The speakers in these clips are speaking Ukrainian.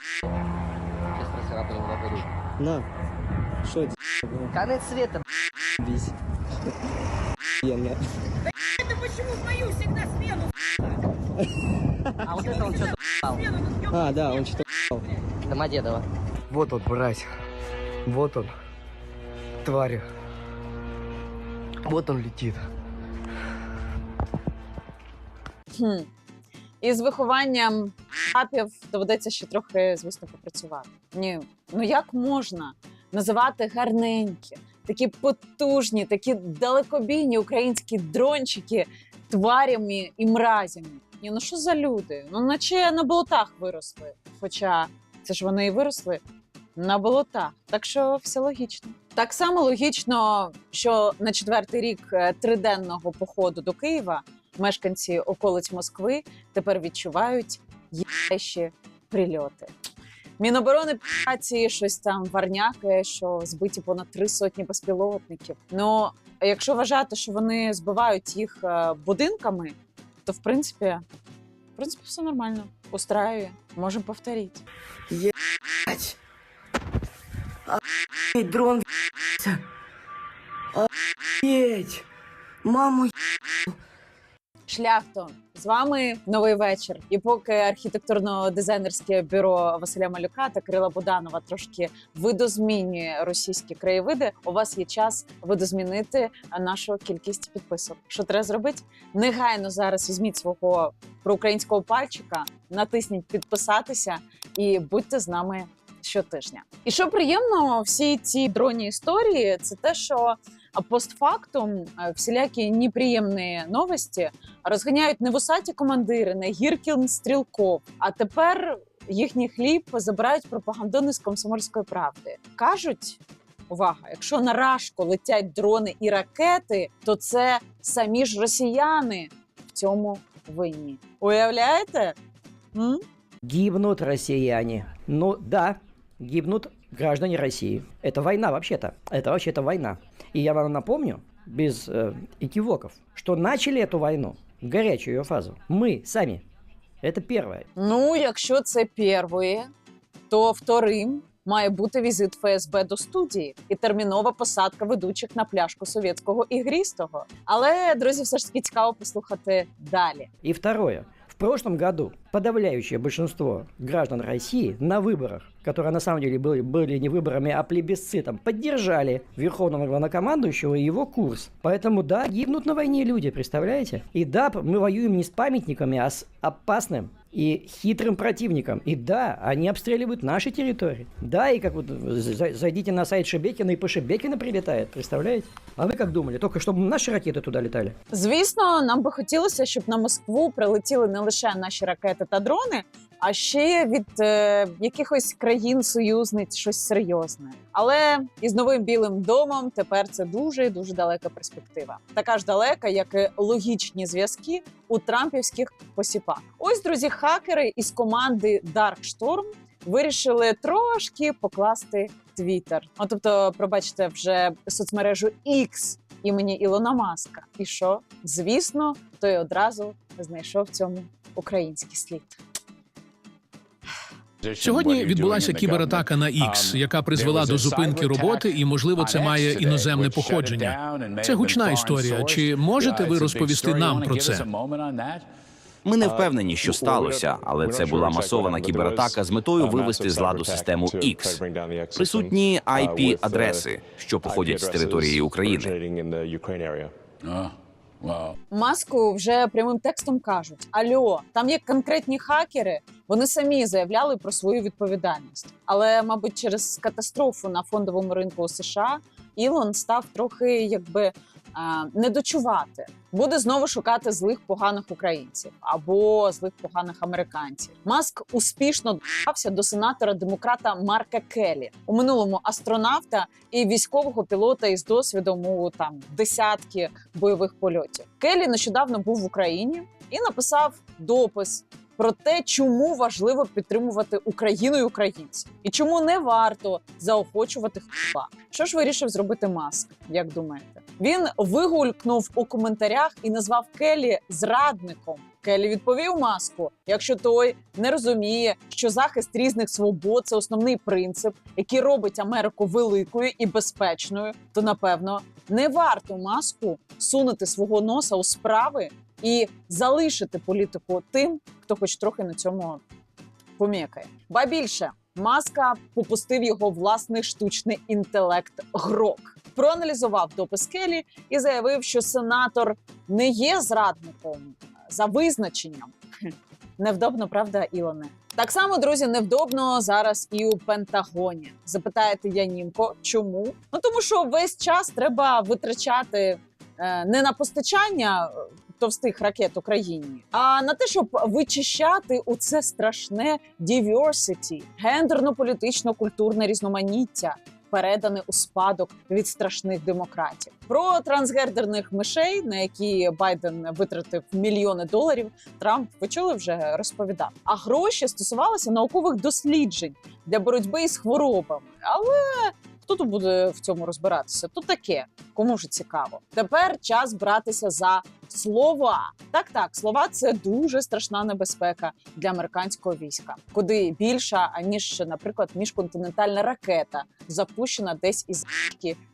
Сейчас транслятором говорю. На. Что это? Конец света. Бись. Охуенно. А вот это он что-то А, да, он что-то Домодедово. Вот он, брать. Вот он. Тварь. Вот он летит. Хм. І з вихованням апів доведеться ще трохи, звісно, попрацювати. Ні, ну як можна називати гарненькі, такі потужні, такі далекобійні українські дрончики тварями і мразями? Ні, ну що за люди? Ну, наче на болотах виросли. Хоча це ж вони і виросли на болотах. Так що все логічно. Так само логічно, що на четвертий рік е, триденного походу до Києва мешканці околиць Москви тепер відчувають єщі прильоти. Міноборони праці щось там варняке, що збиті понад три сотні безпілотників. Ну, якщо вважати, що вони збивають їх е, будинками, то в принципі, в принципі, все нормально. Устраює, можемо повторити. Ебать. Дрон. Охуеть. Маму Шляхто, з вами новий вечір. І поки архітектурно-дизайнерське бюро Василя Малюка та Кирила Буданова трошки видозмінює російські краєвиди, у вас є час видозмінити нашу кількість підписок. Що треба зробити? Негайно зараз візьміть свого проукраїнського пальчика, натисніть підписатися і будьте з нами щотижня. І що приємно, всі ці дроні історії, це те, що а постфактум е, всілякі неприємні новості розганяють не вусаті командири, не Гіркін Стрілков. А тепер їхній хліб забирають пропагандони з комсомольської правди. Кажуть. Увага, якщо на рашку летять дрони і ракети, то це самі ж росіяни в цьому винні. Уявляєте? М? Гибнут россияне. Ну да, гибнут граждане России. Это война вообще-то. Это вообще-то война. И я вам напомню, без э, экивоков, что начали эту войну, горячую ее фазу, мы сами. Это первое. Ну, якщо це перше, то вторим має бути візит ФСБ до студії і термінова посадка ведучих на пляшку совєтського ігрістого. Але друзі, все ж таки цікаво послухати далі. И второе. В прошлом году подавляющее большинство граждан России на выборах, которые на самом деле были, были не выборами, а плебисцитом, поддержали верховного главнокомандующего и его курс. Поэтому да, гибнут на войне люди, представляете? И да, мы воюем не с памятниками, а с опасным и хитрым противником. И да, они обстреливают наши территории. Да, и как вот за- зайдите на сайт Шебекина, и по Шебекина прилетает, представляете? А вы как думали? Только чтобы наши ракеты туда летали? Звісно, нам би хотілося, щоб на Москву прилетіли не лише наші ракети та дрони, а ще від е, якихось країн-союзниць щось серйозне. Але із новим білим домом тепер це дуже дуже далека перспектива. Така ж далека, як і логічні зв'язки у трампівських посіпах. Ось друзі, хакери із команди Dark Storm вирішили трошки покласти Twitter. Ну, тобто, пробачте, вже соцмережу X імені Ілона Маска. І що? Звісно, той одразу знайшов в цьому український слід. Сьогодні відбулася кібератака на X, яка призвела до зупинки роботи, і можливо це має іноземне походження. Це гучна історія. Чи можете ви розповісти нам про це? Ми не впевнені, що сталося, але це була масована кібератака з метою вивести з ладу систему X. Присутні IP-адреси, що походять з території України. Маску вже прямим текстом кажуть: Альо, там є конкретні хакери. Вони самі заявляли про свою відповідальність. Але, мабуть, через катастрофу на фондовому ринку США Ілон став трохи якби а, недочувати. Буде знову шукати злих поганих українців або злих поганих американців. Маск успішно добрався до сенатора демократа Марка Келлі у минулому астронавта і військового пілота із досвідом у там десятки бойових польотів. Келлі нещодавно був в Україні і написав допис. Про те, чому важливо підтримувати Україну і українців, і чому не варто заохочувати хлопа. Що ж вирішив зробити Маск? Як думаєте? Він вигулькнув у коментарях і назвав Келі зрадником. Келі відповів маску: якщо той не розуміє, що захист різних свобод це основний принцип, який робить Америку великою і безпечною, то напевно не варто маску сунути свого носа у справи і залишити політику тим, хто хоч трохи на цьому помікає. Ба більше маска попустив його власний штучний інтелект грок. Проаналізував допис Келі і заявив, що сенатор не є зрадником за визначенням. Невдобно, правда, Ілоне? Так само, друзі, невдобно зараз і у Пентагоні. Запитаєте Янімко, чому? Ну тому що весь час треба витрачати е, не на постачання е, товстих ракет Україні, а на те, щоб вичищати у це страшне diversity, гендерно-політично-культурне різноманіття. Передане у спадок від страшних демократів про трансгендерних мишей, на які Байден витратив мільйони доларів. Трамп ви чули вже розповідав. А гроші стосувалися наукових досліджень для боротьби із хворобами. Але хто тут буде в цьому розбиратися? То таке, кому ж цікаво. Тепер час братися за слова. Так, так, слова це дуже страшна небезпека для американського війська, куди більша аніж, наприклад, міжконтинентальна ракета, запущена десь із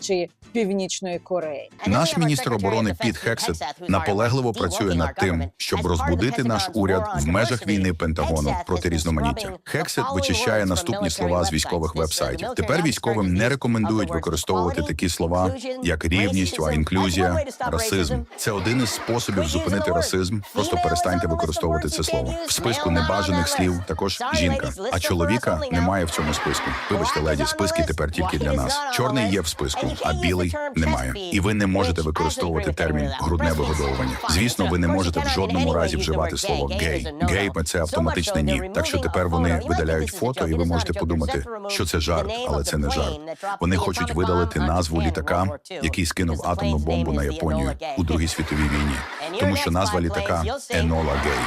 чи Північної Кореї. Наш міністр оборони Піт Хексет наполегливо працює над тим, щоб розбудити наш уряд в межах війни Пентагону проти різноманіття. Хексет вичищає наступні слова з військових вебсайтів. Тепер військовим не рекомендують використовувати такі слова, як рівність, а інклюзія, расизм. Це один із способів зупинити расизм. Просто перестаньте використовувати це слово. В списку небажаних слів також жінка, а чоловіка немає в цьому списку. Вибачте, леді, списки тепер тільки для нас. Чорний є в списку, а білий немає. І ви не можете використовувати термін грудне вигодовування. Звісно, ви не можете в жодному разі вживати слово гей. Гей це автоматичне ні. Так що тепер вони видаляють фото, і ви можете подумати, що це жарт, але це не жарт. Вони хочуть видалити назву літака, який скинув атомну бомбу на Японію у Другій світовій війні, тому що назва літака Енола Гей.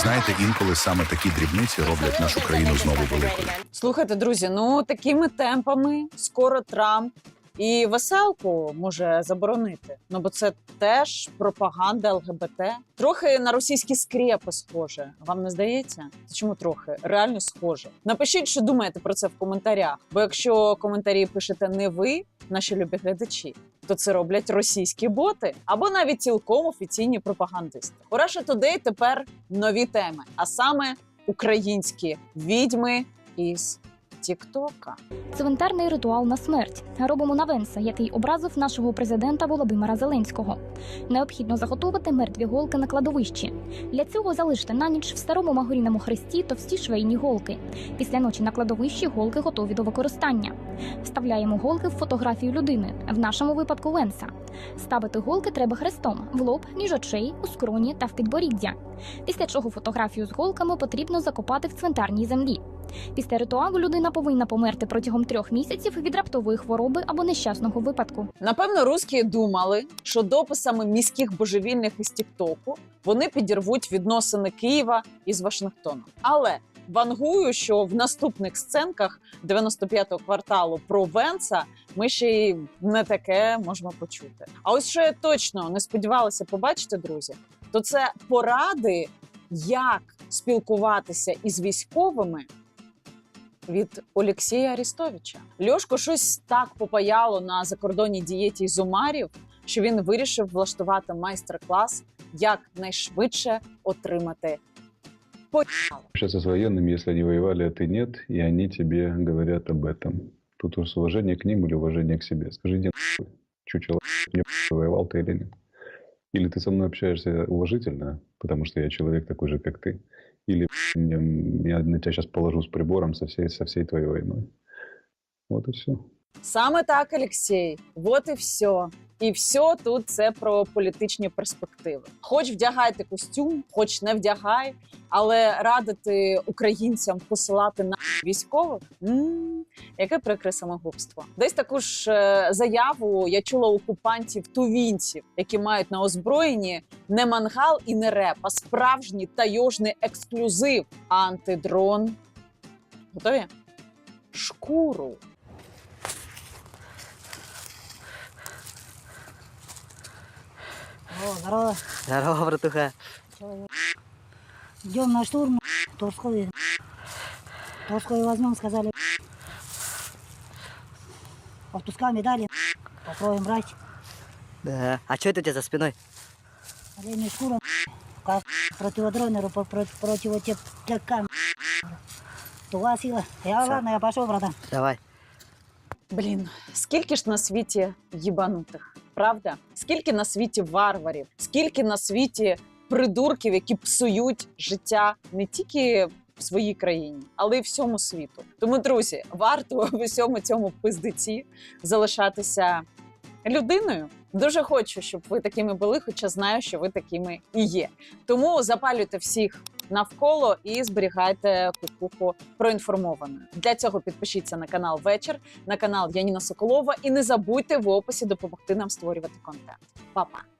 Знаєте, інколи саме такі дрібниці роблять нашу країну знову великою. Слухайте, друзі, ну такими темпами скоро Трамп і веселку може заборонити. Ну бо це теж пропаганда ЛГБТ. Трохи на російські скрепи схоже. Вам не здається? Чому трохи? Реально схоже. Напишіть, що думаєте про це в коментарях. Бо якщо коментарі пишете не ви, наші любі глядачі, то це роблять російські боти або навіть цілком офіційні пропагандисти. У Russia Today тепер нові теми, а саме українські відьми із Тіктока. Цвинтарний ритуал на смерть робимо на Венса, який образив нашого президента Володимира Зеленського. Необхідно заготовити мертві голки на кладовищі. Для цього залиште на ніч в старому магоріному хресті товсті швейні голки. Після ночі на кладовищі голки готові до використання. Вставляємо голки в фотографію людини, в нашому випадку Венса. Ставити голки треба хрестом в лоб, між очей, у скроні та в підборіддя. Після чого фотографію з голками потрібно закопати в цвинтарній землі. Після ритуалу людина повинна померти протягом трьох місяців від раптової хвороби або нещасного випадку. Напевно, русські думали, що дописами міських божевільних із Тіктоку вони підірвуть відносини Києва із Вашингтоном. Але вангую, що в наступних сценках 95-го кварталу про Венса ми ще й не таке можемо почути. А ось що я точно не сподівалася побачити, друзі, то це поради, як спілкуватися із військовими від Олексія Арістовича. Льошко щось так попаяло на закордонній дієті із омарів, що він вирішив влаштувати майстер-клас, як найшвидше отримати поїхало. Общаться с военными, если они воевали, а ты нет, и они тебе говорят об этом. Тут уж уважение к ним или уважение к себе. Скажи, иди нахуй, чучело, мне воевал ты или нет. Или ты со мной общаешься уважительно, потому что я человек такой же, как ты. Или я, я на тебя сейчас положу с прибором со всей, со всей твоей войной. Вот и все. Саме так, Олексій. Вот і все. І все тут це про політичні перспективи. Хоч вдягайте костюм, хоч не вдягай, але радити українцям посилати на військових м яке прикре самогубство. Десь таку ж е, заяву я чула окупантів тувінців, які мають на озброєнні не мангал і не реп, а справжній тайожний ексклюзив антидрон. Готові? Шкуру. Здорово, братуха. Идем на штурм, Торскую. Торскую возьмем, сказали. Отпусками дали, попробуем брать. Да. А что это у тебя за спиной? Оленя шкура, как противодронеру, по- про- противотеплякам. Туга сила. Я ладно, я пошел, братан. Давай. Блін, скільки ж на світі їбанутих, Правда? Скільки на світі варварів, скільки на світі придурків, які псують життя не тільки в своїй країні, але й всьому світу. Тому, друзі, варто в усьому цьому пиздиці залишатися людиною. Дуже хочу, щоб ви такими були, хоча знаю, що ви такими і є. Тому запалюйте всіх навколо і зберігайте кукуху проінформованою. Для цього підпишіться на канал Вечір, на канал Яніна Соколова і не забудьте в описі допомогти нам створювати контент. Па-па!